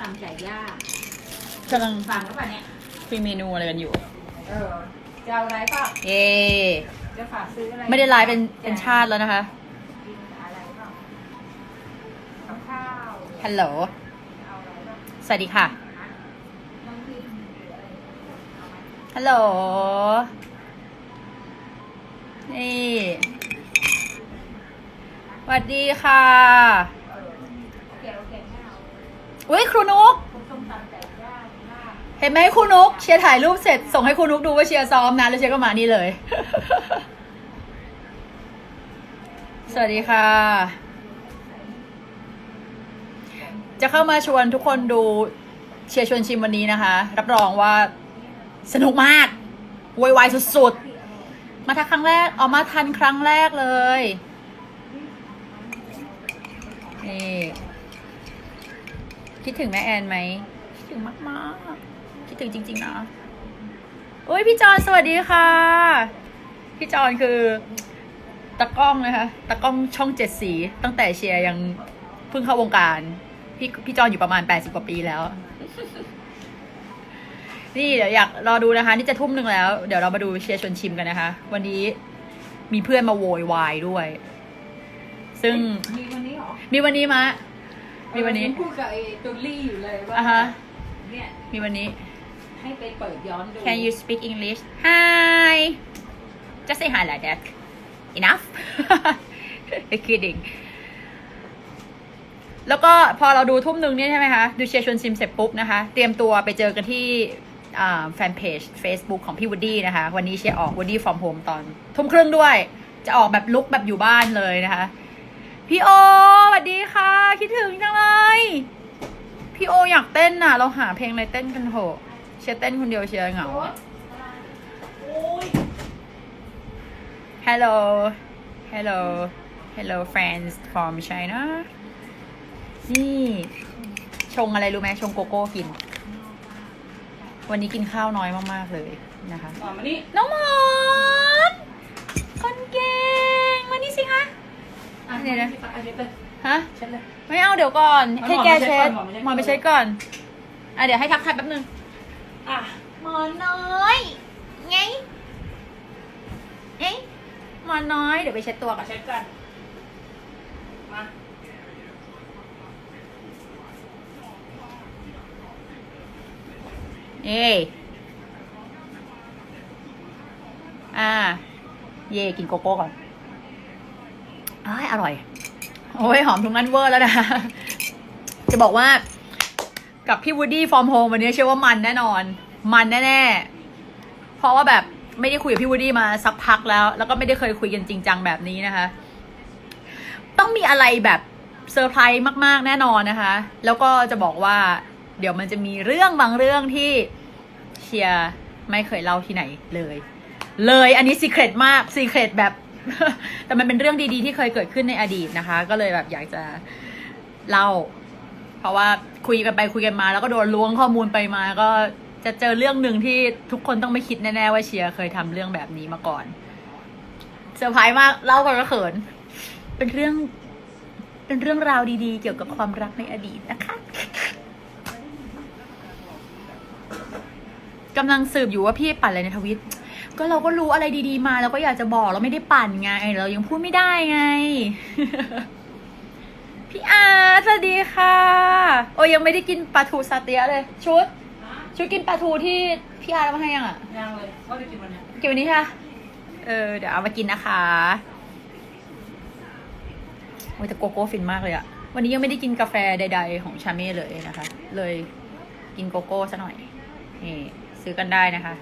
ตำไก่ย่างกำลังฟังแล้วป่ะเนี่ย คุยเมนูอะไรกันอยู่ เออจะเอาอะไรเปล่าเย่จะฝากซื้ออะไรไม่ได้ไลฟ์เป็นเป็นชาติแล้วนะคะ กินอะไรเปล่ากับข้าวฮัลโหล เอาอะไรบ้างสวัสดีค่ะ น้ำพริกอะไรฮัลโหล นี่สวัสดีค่ะ โอเคโอเคไม่เอา อุ้ยครูนุก เห็นไหมครูนุก เชียร์ถ่ายรูปเสร็จ ส่งให้ครูนุกดูว่าเชียร์ซ้อมนะ แล้วเชียร์ก็มานี่เลย สวัสดีค่ะ จะเข้ามาชวนทุกคนดูเชียร์ชวนชิมวันนี้นะคะ รับรองว่าสนุกมากโวยวายสุดๆ มาทักครั้งแรกออกมาทันครั้งแรกเลยนี่ คิดถึงแม่แอนไหมคิดถึงมากๆ คิดถึงจริงๆนะโอ้ยพี่จอนสวัสดีค่ะ พี่จอนคือตะกล้องนะคะตะกล้องช่องเจ็ดสี ตั้งแต่เชียร์ยังเพิ่งเข้าวงการ พี่พี่จอนอยู่ประมาณแปดสิบกว่าปีแล้ว นี่เดี๋ยวอยากรอดูนะคะ นี่จะทุ่มหนึ่งแล้ว เดี๋ยวเรามาดูเชียร์ชวนชิมกันนะคะ วันนี้มีเพื่อนมาโวยวายด้วย ซึ่งมีวันนี้เหรอ มีวันนี้มะ มีวันนี้เออฉัพูดกับไอ้ตุลลี่อยู่เลยว่าอ่าฮะ เนี่ยมีวันนี้ ให้ไปเปิดย้อนดู Can you speak English Hi Just say hi like that Enough kidding แล้วก็พอเราดูทุ่มหนึ่งเนี่ยใช่ไหมคะ ดูเชียร์ชวนซิมเสร็จปุ๊บนะคะ เตรียมตัวไปเจอกันที่แฟนเพจ Facebook ของพี่วูดดี้นะคะ วันนี้เชียร์ออกวูดดี้ฟอร์มโฮมตอนทุ่มครึ่งด้วย จะออกแบบลุกแบบอยู่บ้านเลยนะคะ พี่โอสวัสดีค่ะ คิดถึงจังเลย พี่โออยากเต้นน่ะ เราหาเพลงอะไรเต้นกันเถอะเชียร์เต้นคนเดียวเชียร์เหงาโอ้ย Hello Hello Hello friends from China นี่ ชงอะไรรู้ไหมชงโกโก้กิน วันนี้กินข้าวน้อยมาก ๆ เลยนะคะต่อมานี่น้องหมอ เดี๋ยวนะอันนี้เลยฮะ เช็ดเลย ไม่เอาเดี๋ยวก่อนเอาให้หมอนแกไปเช็เช็ดดก่อนหมอนไปเช็ดหมอนไปเช็ดก่อน อะเดี๋ยวให้ทักทายแป๊บนึง อะหมอนน้อยไงไงหมอนน้อยเดี๋ยวไปเช็ดตัวก่มาอน เช็ดกันมาเอ้ยอ่า เย่กินโกโก้ก่อน อ้ายอร่อย โอ้ยหอมทุกนั้นเวอร์แล้วนะ จะบอกว่ากับพี่วูดดี้ฟอร์มโฮมวันนี้เชื่อว่ามันแน่นอน มันแน่ๆ เพราะว่าแบบไม่ได้คุยกับพี่วูดดี้มาสักพักแล้ว แล้วก็ไม่ได้เคยคุยกันจริงจังแบบนี้นะคะ ต้องมีอะไรแบบเซอร์ไพรส์มากๆ แน่นอนนะคะ แล้วก็จะบอกว่า เดี๋ยวมันจะมีเรื่องบางเรื่องที่เชียร์ไม่เคยเล่าที่ไหนเลย เลยอันนี้ซีเครตมากซีเครตแบบ แต่มันเป็นเรื่องดีๆที่เคยเกิดขึ้นในอดีตนะคะ ก็เลยแบบอยากจะเล่า เพราะว่าคุยกันไปคุยกันมา แล้วก็โดนล้วงข้อมูลไปมา ก็จะเจอเรื่องหนึ่งที่ทุกคนต้องไม่คิดแน่ๆว่าเชียร์เคยทำเรื่องแบบนี้มาก่อนเซอร์ไพรส์มากเล่ากันก็เขิน เป็นเรื่อง เป็นเรื่องราวดีๆ เกี่ยวกับความรักในอดีตนะคะกำลังสืบอยู่ว่าพี่ปั่นอะไรในทวิต ก็เราก็รู้อะไรดีๆมาเราก็อยากจะบอกเราไม่ได้ปั่นไง เรายังพูดไม่ได้ไง พี่อาร์ตสวัสดีค่ะ โอ้ยยังไม่ได้กินปลาทูซาเตียะเลย ชุด ชุดกินปลาทูที่พี่อาร์ตเอามาให้ยังอะยังเลยว่าจะกินวันเนี้ยกินวันนี้ค่ะเออเดี๋ยวเอามากินนะคะโอ้ยแต่โกโก้ฟินมากเลยอะวันนี้ยังไม่ได้กินกาแฟใด ๆ ของชาเม่เลยนะคะ เลยกินโกโก้ซะหน่อยนี่ซื้อกันได้นะคะ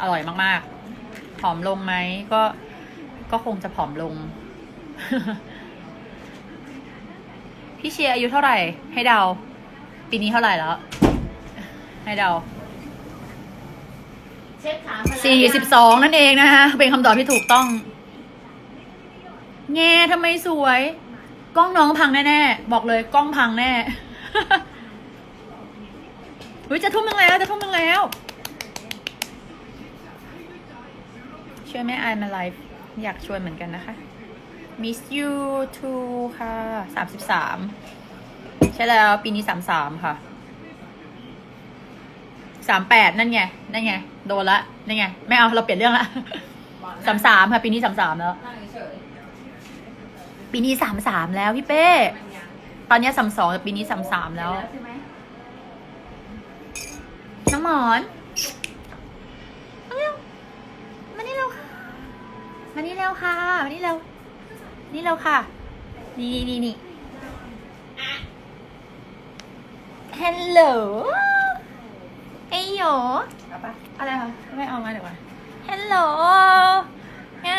อร่อยมากๆ ผอมลงไหมก็ ก็คงจะผอมลง พี่เชียร์อายุเท่าไหร่ ให้เดา ปีนี้เท่าไหร่แล้ว ให้เดาเช็ดขามาแล้วสี่สิบสองนั่นเองนะคะ เป็นคำตอบที่ถูกต้อง แง่ทำไมสวย กล้องน้องพังแน่ๆ บอกเลยกล้องพังแน่อุ้ยจะทุ่มหนึงแล้วจะทุ่มหนึงแล้ว ช่วยแม่ไอมาไลฟ์อยากชวนเหมือนกันนะคะ miss you too ค่ะสามสิบสามใช่แล้วปีนี้สามสามค่ะสามแปดนั่นไง นั่นไง โดนละ นั่นไง ไม่เอา เราเปลี่ยนเรื่องละสามสามค่ะ ปีนี้สามสามแล้ว ปีนี้สามสามแล้วพี่เป้ ตอนนี้สามสองแต่ปีนี้สามสามแล้วน้องหมอนมาเร็วมานี่เร็วค่ะ มานี่เร็วค่ะมานี่เร็วนี่เร็วค่ะนี่นี่นี่นี่ฮัลโหลเอ้ยโหเอาปะอะไรคะไม่เอามาเดี๋ยวมาฮัลโหลไง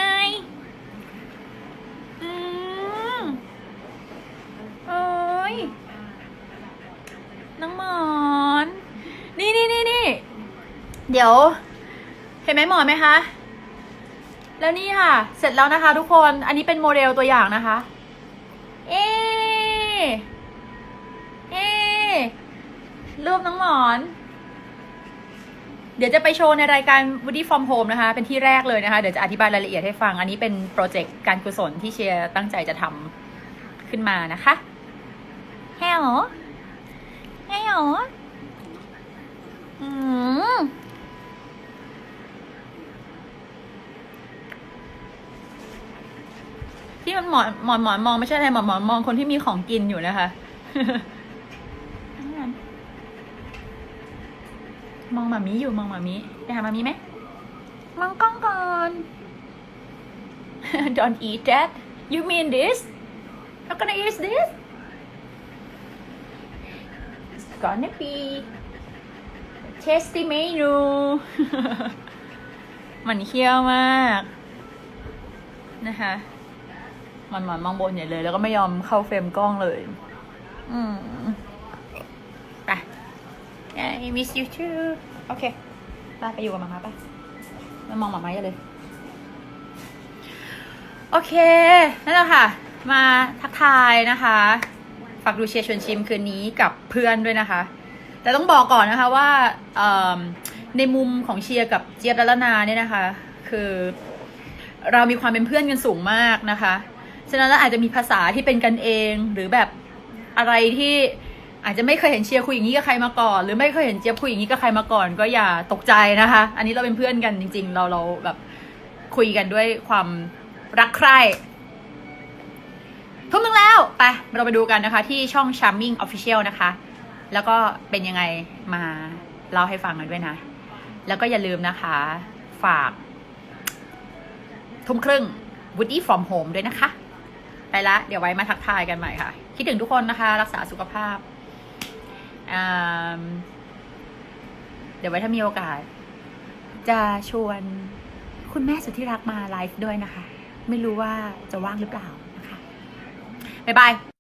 อืมโอ้ยน้องหมอน นี่นี่นี่นี่เดี๋ยว เห็นไหมหมอนไหมคะ แล้วนี่ค่ะ เสร็จแล้วนะคะ ทุกคน อันนี้เป็นโมเดลตัวอย่างนะคะ เอ๊เอ๊รูปน้องหมอน เดี๋ยวจะไปโชว์ในรายการ Woody from Home นะคะ เป็นที่แรกเลยนะคะ เดี๋ยวจะอธิบายรายละเอียดให้ฟัง อันนี้เป็นโปรเจกต์การกุศลที่เชียร์ตั้งใจจะทำขึ้นมานะคะแฮลแฮลอืม ที่มันหมอนหมอนหมอนมองไม่ใช่อะไรหมอนหมอนมองคนที่มีของกินอยู่นะคะมองหมามีอยู่มองหมามีไปหามามีไหมมองกล้องก่อน Don't eat that you mean this how can I eat this it's gonna be tasty menu มันเคี้ยวมากนะคะ มันมันมองบนใหญ่เลย แล้วก็ไม่ยอมเข้าเฟรมกล้องเลย อืมไป I miss you too โอเคไปไปอยู่กับมาม่าไปมามองหมาม่าเลย โอเค นั่นแหละค่ะ มาทักทายนะคะ ฝากดูเชียร์ชวนชิมคืนนี้กับเพื่อนด้วยนะคะ แต่ต้องบอกก่อนนะคะว่าในมุมของเชียร์กับเจี๊ยบและละนาเนี่ยนะคะ คือเรามีความเป็นเพื่อนกันสูงมากนะคะ ฉะนั้นแล้วอาจจะมีภาษาที่เป็นกันเองหรือแบบอะไรที่อาจจะไม่เคยเห็นเชียร์คุยอย่างนี้กับใครมาก่อน หรือไม่เคยเห็นเจี๊ยบคุยอย่างนี้กับใครมาก่อน ก็อย่าตกใจนะคะ อันนี้เราเป็นเพื่อนกันจริง ๆ เราเราแบบคุยกันด้วยความรักใคร่ทุ่มนึงแล้วไปเราไปดูกันนะคะ ที่ช่อง Charming Official นะคะ แล้วก็เป็นยังไงมาเล่าให้ฟังกันด้วยนะ แล้วก็อย่าลืมนะคะ ฝาก ทุ่มครึ่ง Woody from Home ด้วยนะคะ ไปละ เดี๋ยวไว้มาทักทายกันใหม่ค่ะ คิดถึงทุกคนนะคะ รักษาสุขภาพอ่าเดี๋ยวไว้ถ้ามีโอกาส จะชวนคุณแม่สุดที่รักมาไลฟ์ด้วยนะคะ ไม่รู้ว่าจะว่างหรือเปล่านะคะ บ๊ายบาย